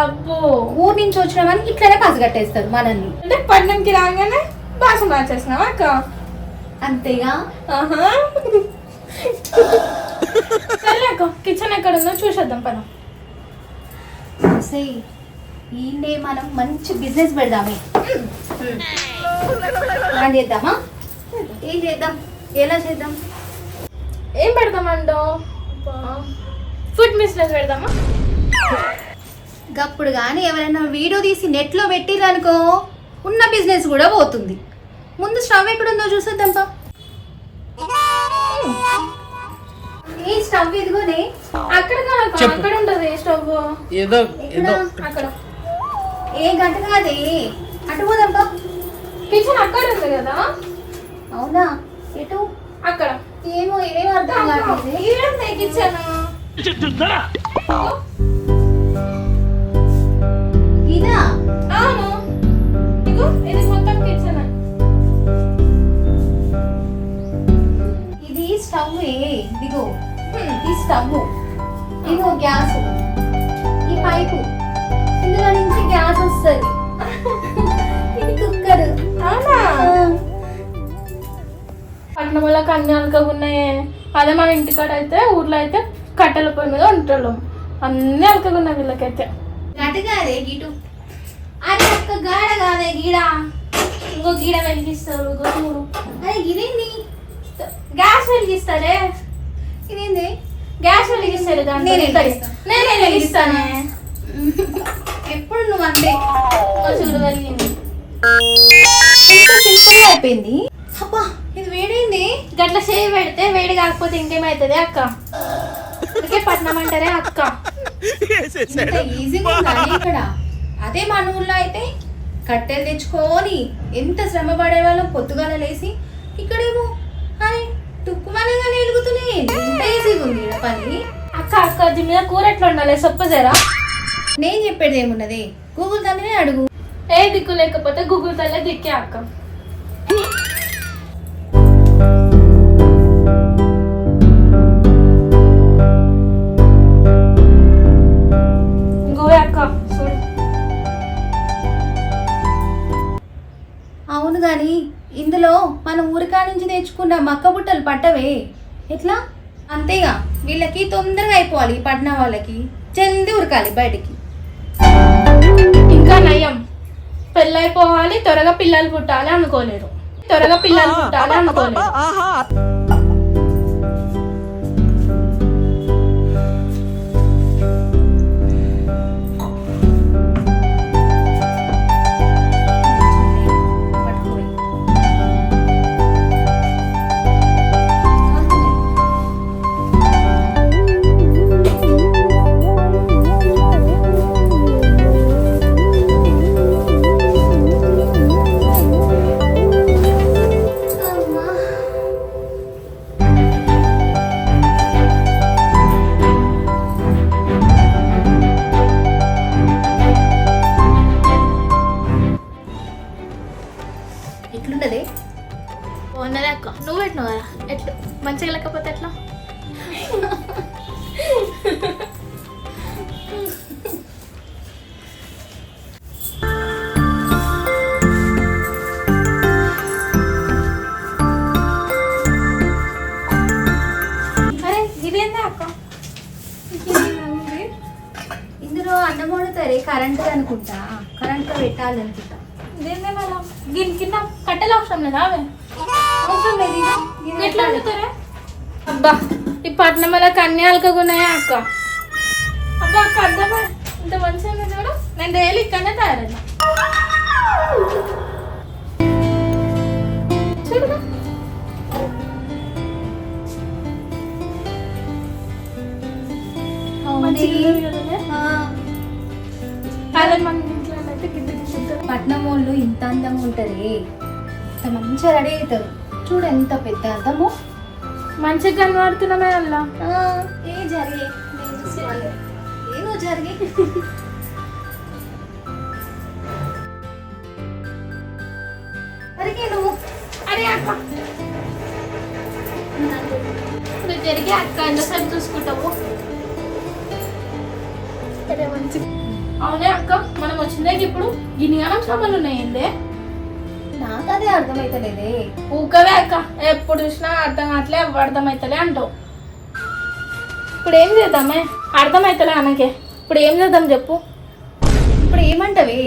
అబ్బో ఊరు నుంచి వచ్చినామని ఇట్లనే పసిగట్టేస్తారు మనల్ని. అంటే పట్నంకి రాగానే భాష మార్చేసినావా అక్క? అంతేగా? ఆహా. సరే అక్క కిచెన్ ఎక్కడ ఉందో చూసేద్దాం ఒసేయ్ ఈయనే మనం మంచి బిజినెస్ పెడదామే. ప్లాన్ చేద్దామా? ఏం చేద్దాం? ఎలా చేద్దాం? ఏం పెడదామండో ఫుడ్ బిజినెస్ పెడదామా? గప్పుడు కానీ ఎవరైనా వీడియో తీసి నెట్లో పెట్టిరనుకో ఉన్న బిజినెస్ కూడా పోతుంది. ముందు స్టవ్ ఎక్కడుందో చూసేద్దాంపా. ఏ స్టవ్ ఇదిగోనే అక్కడ కాదు. అక్కడ ఉంటుంది స్టవ్. ఏదో ఏదో. అక్కడ. ఏ గంట కాదే? అటు పోదాంపా. కిచెన్ అక్కడ ఉంది కదా? అవునా? ఎటు? అక్కడ. ఏమో ఏం అర్థం ఇదేంటి కిచెన్? ఇదా అవును. ఇగో ఇది మొత్తం కిచెన్ ఇది స్టవ్ ఇదిగో. ఈ స్టవ్ ఇదిగో గ్యాస్. ఈ పైపు. ఇందులో నుంచి గ్యాస్ వస్తుంది. ఇది కుక్కర్. అవునా? పట్నంలో కన్య అలకగా ఉన్నాయే. అదే మన ఇంటికాడ అయితే ఊర్లో అయితే కట్టెల పొయ్యి మీద ఉంటాడు అన్నీ అలకగా ఉన్నాయి వీళ్ళకైతే. గట కాదే గిటు. అరే ఒక్క గాడ కాదే గీడ. ఇంకో గీడ వెలిగిస్తారు ఇంకో చూడు. అరే ఇదేంది? గ్యాస్ వెలిగిస్తారే ఇదేంది? గ్యాస్ వెలిగిస్తారు దాంట్లో నేనే వెలిగిస్తానే. ఎప్పుడు నువ్వు అంతే? చూడు వెలిగింది. ఇంత సింపుల్ అయిపోయింది. అబ్బా ఇది వేడైంది. గట్ల చేయి పెడితే వేడి కాకపోతే ఇంకేమవుతుంది అక్క? అందుకే పట్నం అంటారే అక్క. ఈజీగా ఇక్కడ? అదే మన ఊర్లో అయితే కట్టెలు తెచ్చుకొని ఎంత శ్రమ పడేవాళ్ళం పొద్దుగాల లేసి ఇక్కడేమో అరే ఎంత ఈజీగా ఉంది ఈడ పని? అక్క అక్క దీని మీద కూర ఎట్లా ఉండాలి చెప్పజరా నేను చెప్పేది ఏమున్నది? గూగుల్ తల్లినే అడుగు. ఏ దిక్కు లేకపోతే గూగుల్ తల్లే దిక్కే అక్క. మన ఊరికా నుంచి తెచ్చుకున్న మక్క బుట్టలు పట్టవే. ఎట్లా? అంతేగా వీళ్ళకి తొందరగా అయిపోవాలి పట్నం వాళ్ళకి. జల్దీ ఉరకాలి బయటికి. ఇంకా నయం. పెళ్ళైపోవాలి త్వరగా పిల్లలు పుట్టాలి అనుకోలేరు. త్వరగా పిల్లలు పుట్టాలి అనుకోలేరు. ఎట్లు? మంచిగా లేకపోతే ఎట్లా ఇందులో అన్నం వండుతారే కరెంట్ అనుకుంటా. కరెంట్లో పెట్టాలనుకుంటా ఇదేందే మళ్ళా దీని కింద కట్టెలు అవసరం లేదా అవే అవసరం లేదు ఎట్లా పెట్టాలి. వండుతారే? అబ్బా ఈ పట్నం వల్ల కన్యాలకగా ఉన్నాయా అక్క? అబ్బా అక్క అర్థమా ఇంత మంచిగా చూడు. నేను డైలీ ఇక్కడనే గిద్ద పట్నం వాళ్ళు ఇంత అందంగా ఉంటారే ఇంత మంచిగా రెడీ అవుతారు. చూడు ఎంత పెద్ద అందము. మంచిగా కనబడుతున్నామే అల్లా. ఏ జరిగి? ఏదో జరిగి. అరిగే నువ్వు. అరే అక్క. జరిగే అక్క ఎన్నోసారి చూసుకుంటావు సరే మంచి అవునే అక్క మనం వచ్చిందాక ఇప్పుడు గిన్నె సామాన్లు ఉన్నాయండి. నాకు అదే అర్థమైతలేదే. ఊకవే అక్క ఎప్పుడు చూసినా అర్థం కావట్లే అర్థమైతలే అంటావు. ఇప్పుడు ఏం చేద్దామే? అర్థమైతలే అనకే ఇప్పుడు ఏం చేద్దాం చెప్పు. ఇప్పుడు ఏమంటవి?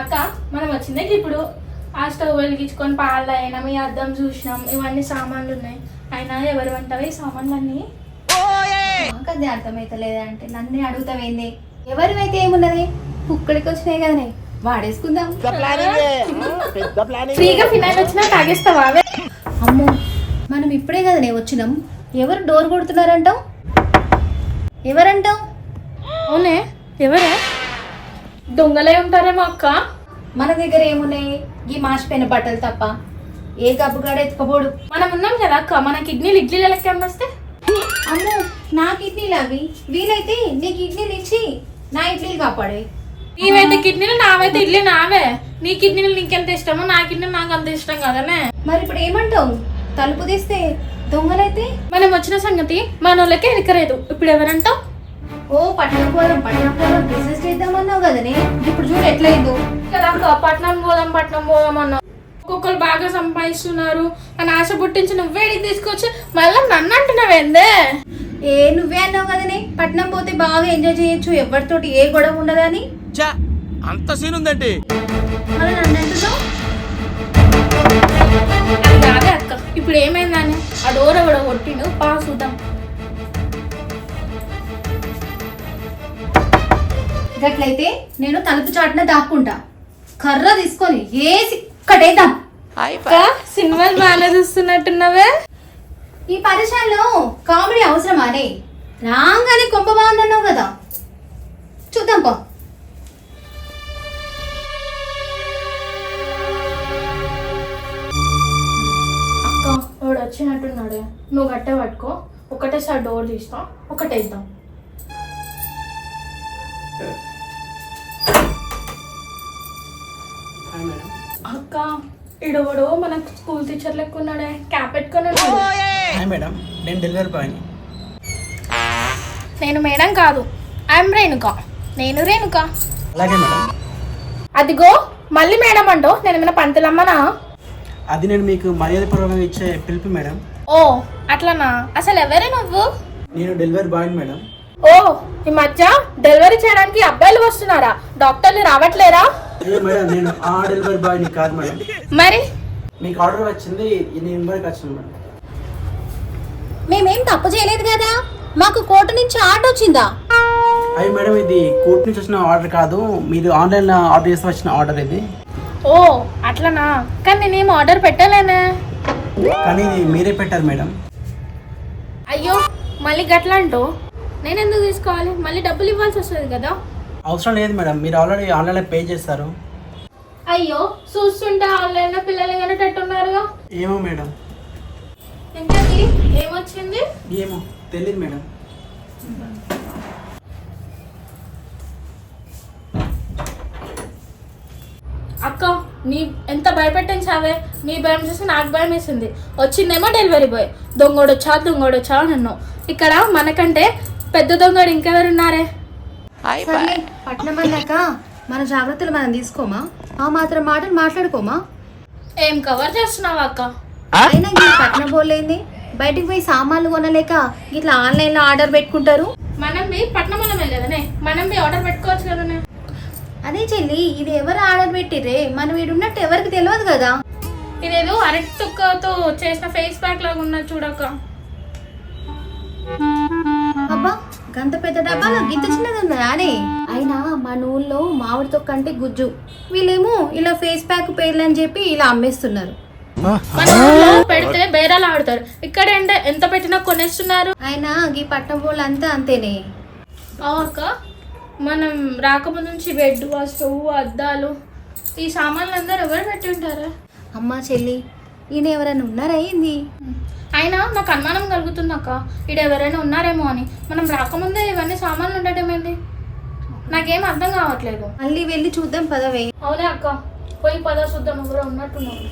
అక్క మనం వచ్చిందే ఇప్పుడు. ఆ స్టవ్ వెలిగించుకొని పాలు అయినాం ఈ అద్దం చూసినాం ఇవన్నీ సామాన్లు ఉన్నాయి అయినా ఎవరు అంటావా ఈ సామాన్లు అన్నీ నాకు అదే అర్థమైతలేదే అంటే నన్ను అడుగుతావేంది? ఎవరివైతే ఏమున్నది? పుక్కడికి వచ్చినాయి కదనే. వాడేసుకుందాం. ఫ్రీగా ఫినాయిల్ వచ్చినా తాగేస్తావా? అవే అమ్మో మనం ఇప్పుడే కదనే వచ్చినాం. ఎవరు డోర్ కొడుతున్నారంటావు? ఎవరంటావు? అవునే ఎవరే? దొంగలే ఉంటారేమో అక్క. మన దగ్గర ఏమున్నాయి? ఈ మాసిపోయిన బట్టలు తప్ప. ఏ గబ్బుగాడ ఎత్తుకోబోడు మనం ఉన్నాం కదా అక్క మన కిడ్నీలు ఇడ్లీలు లెక్క అమ్మేస్తే అమ్మో నా కిడ్నీలు అవి. వీలైతే నీ కిడ్నీలు ఇచ్చి నా ఇడ్లీలు కాపాడే. నీవైతే కిడ్నీలు నావైతే ఇడ్లీ నావే. నీ కిడ్నీలు నీకెంత ఇష్టమో నా కిడ్నీలు నాకు అంత ఇష్టం కదనే. మరి ఇప్పుడు ఏమంటావు? తలుపు తీస్తే దొంగలైతే? మనం వచ్చిన సంగతి మన వాళ్ళకే ఎరకలేదు ఇప్పుడు ఎవరంటావు? ఓ పట్టణం పోదాం పట్టణం పోదాం బిజినెస్ చేద్దామన్నావు కదనే. ఇప్పుడు చూడు ఎట్లయిందో. కదా పట్నం పోదాం పట్నం పోదాం అన్నావు. ఒక్కొక్కరు బాగా సంపాదిస్తున్నారు. అని ఆశ పుట్టించి నువ్వేడికి తీసుకొచ్చి మళ్ళీ నన్ను అంటున్నావేందే? ఏ నువ్వే అన్నావు కదనే? పట్నం పోతే బాగా ఎంజాయ్ చేయొచ్చు ఎవరితోటి ఏ గొడవ ఉండదని. అంత సీన్ ఉందండి మళ్ళీ నన్ను అంటున్నావు అది కాదే అక్క ఇప్పుడు ఏమైందని ఆ డోర్ ఎవడో కొట్టిండు పా చూద్దాం. గట్లయితే నేను తలుపు చాటున దాక్కుంటా. కర్ర తీసుకొని ఏసి అక్క సినిమాలు బాగానే చూస్తున్నట్టున్నావే. ఈ పరిసరాల్లో కామెడీ అవసరమానే రాగానే కొంప బాగుందన్నావు కదా. చూద్దాం పో. అక్క వాడు వచ్చినట్టున్నాడే. నువ్వు గట్టే పట్టుకో. ఒకటేసారి డోర్ తీస్తాం. ఒకటేద్దాం అక్క ఇడవడు మనకు స్కూల్ టీచర్ లెక్క ఉన్నాడే. క్యాప్ పెట్టుకొని ఉన్నాడు. హాయ్ మేడం నేను డెలివరీ బాయ్ని నేను మేడం కాదు. ఐఎమ్ రేణుక. నేను రేణుక. అలాగే మేడం అదిగో మళ్ళీ మేడం అంటో నేను ఏమైనా పంతులమ్మనా? అది నేను మీకు మర్యాదపూర్వకంగా ఇచ్చే పిలుపు మేడం ఓ అట్లనా? అసలు ఎవరే నువ్వు? నేను డెలివరీ బాయ్ని మేడం ఓ ఈ మధ్య డెలివరీ చేయడానికి అబ్బాయిలు వస్తున్నారా? డాక్టర్లు రావట్లేరా? మేడం నేను ఆ డెలివరీ బాయ్ని కాదు మేడం మరి? మీకు ఆర్డర్ వచ్చింది ఈ నెంబర్కి వచ్చింది మేడం మేమేం తప్పు చేయలేదు కదా? మాకు కోట నుంచి ఆర్డర్ వచ్చిందా? అయ్యి మేడం ఇది కోర్టు నుంచి వచ్చిన ఆర్డర్ కాదు మీరు ఆన్లైన్లో ఆర్డర్ చేసి వచ్చిన ఆర్డర్ ఇది. ఓ అట్లనా? కానీ నేనేం ఆర్డర్ పెట్టలేనే. కానీ ఇది మీరే పెట్టారు మేడం. అయ్యో మళ్ళీ గట్లా అంటూ నేను ఎందుకు తీసుకోవాలి? మళ్ళీ డబ్బులు ఇవ్వాల్సి వస్తుంది కదా? అవసరం లేదు మేడం మీరు ఆల్రెడీ ఆన్లైన్లో పే చేస్తారు అయ్యో చూస్తుంటే ఆన్లైన్లో పిల్లలు కనేటట్టున్నారుగా ఏమో మేడం. ఇంతకీ ఏమొచ్చింది? ఏమో తెలియదు మేడం. అక్క నీ ఎంత భయపెట్టించావే నీ భయం చూసి నాకు భయం వేసింది. వచ్చిందేమో డెలివరీ బాయ్. దొంగోడొచ్చా దొంగోడొచ్చా అని అన్నావు. ఇక్కడ మనకంటే పెద్ద దొంగడు ఇంకెవరున్నారే? పట్నం అన్నాక మన జాగ్రత్తలు మనం తీసుకోమా? ఆ మాత్రం మాటలు మాట్లాడుకోమా? ఏం కవర్ చేస్తున్నావు అక్క? అయినా ఈ పట్నం పోలేంది. బయటికి పోయి సామాన్లు కొనలేక ఇట్లా ఆన్లైన్లో ఆర్డర్ పెట్టుకుంటారు. మనం పట్నం మనం వెళ్ళలేదనే. మనం బి ఆర్డర్ పెట్టుకోవచ్చు కదనే. అదే చెల్లి ఇది ఎవరు ఆర్డర్ పెట్టిర్రే? మనం ఈడున్నట్టు ఎవరికి తెలియదు కదా. ఇదేదో అరటి తుక్కతో చేసిన ఫేస్ ప్యాక్ లాగా ఉన్నది చూడక్క అబ్బా గంత పెద్ద డబ్బాలో గింత చిన్నది ఉన్నదా అనే అయినా మన ఊళ్ళో మామిడి తొక్క అంటే గుజ్జు. వీళ్ళేమో ఇలా ఫేస్ ప్యాక్ పేర్లు అని చెప్పి ఇలా అమ్మేస్తున్నారు. మన ఊర్లో పెడితే బేరాలు ఆడతారు. ఇక్కడ ఎంత పెట్టినా కొనేస్తున్నారు? అయినా ఈ పట్నం వాళ్ళంతా అంతేనే. అక్క మనం రాకముందు నుంచి బెడ్ స్టవ్ అద్దాలు ఈ సామాన్లు అందరు ఎవరు పెట్టి ఉంటారా? అమ్మా చెల్లి ఈయన ఎవరైనా ఉన్నారా ఏంది? అయినా నాకు అనుమానం కలుగుతుంది అక్క ఇక్కడ ఎవరైనా ఉన్నారేమో అని. మనం రాకముందే ఇవన్నీ సామాన్లు ఉండటం ఏంటి నాకేం అర్థం కావట్లేదు. మళ్ళీ వెళ్ళి చూద్దాం పదవే. అవునే అక్క పోయి పద చూద్దాం. ఎవరో ఉన్నట్టున్నారు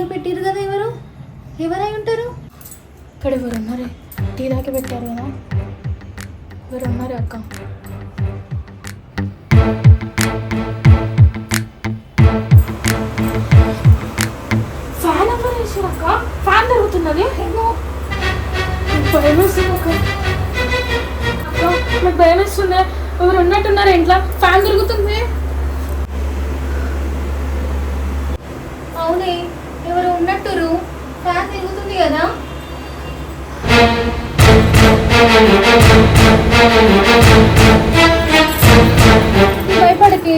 తాగి పెట్టిరు కదా ఎవరు? ఎవరై ఉంటారు? ఇక్కడ ఎవరు ఉన్నారే టీ దాకా పెట్టారు కదా? ఎవరు ఉన్నారు అక్క? ఫ్యాన్ ఎవరు వేసారు అక్క ఫ్యాన్ తిరుగుతున్నది భయం వేస్తుంది అక్క. అక్క నాకు భయం వేస్తుంది ఎవరు ఉన్నట్టున్నారు ఇంట్లో? ఫ్యాన్ తిరుగుతుంది అవునే. ఎవరు ఉన్నట్టురు. ఫ్యాన్ తిరుగుతుంది కదా? భయపడకి.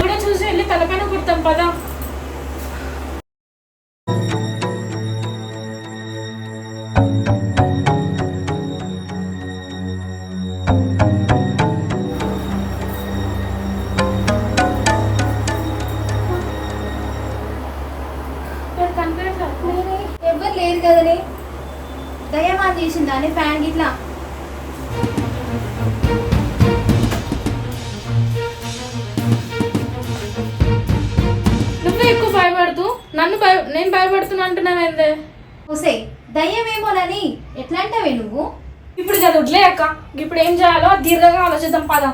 కూడా చూసి వెళ్ళి తలపైన కుడతాం పదా. నేనే భయ నేను భయపడుతున్నా అంటున్నావేందే ఒసే దయ్యమేమోనని ఎట్లా అంటావే నువ్వు? ఇప్పుడు కదా అక్క. ఇప్పుడు ఏం చేయాలో దీర్ఘంగా ఆలోచిద్దాం పద.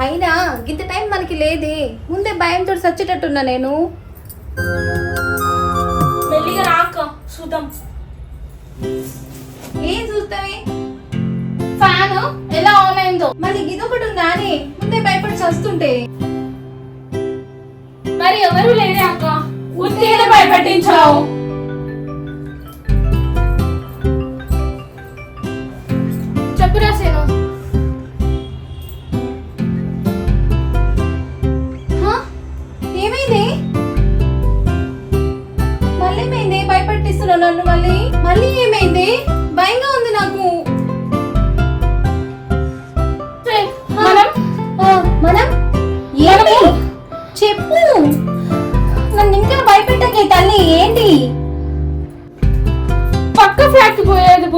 అయినా ఇంత టైం మనకి లేదే. ముందే భయంతో చచ్చేటట్టున్నా నేను. మెల్లిగా రాక చూద్దాం. ఏం చూస్తావే? ఫ్యాన్ ఎలా ఆన్ అయిందో. మళ్ళీ ఇదొకటి ఉందా అని ముందే భయపడి చస్తుంటే. మరి ఎవరు లేరే అక్క? ఉత్తిగా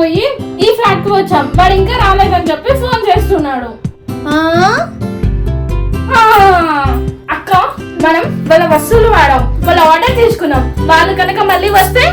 పోయి ఈ ఫ్లాట్కి వచ్చాం. వాడు ఇంకా రాలేదని చెప్పి ఫోన్ చేస్తున్నాడు. అక్క మనం వాళ్ళ వస్తువులు వాడాం. వాళ్ళ ఆర్డర్ తీసుకున్నాం. వాళ్ళు కనుక మళ్ళీ వస్తే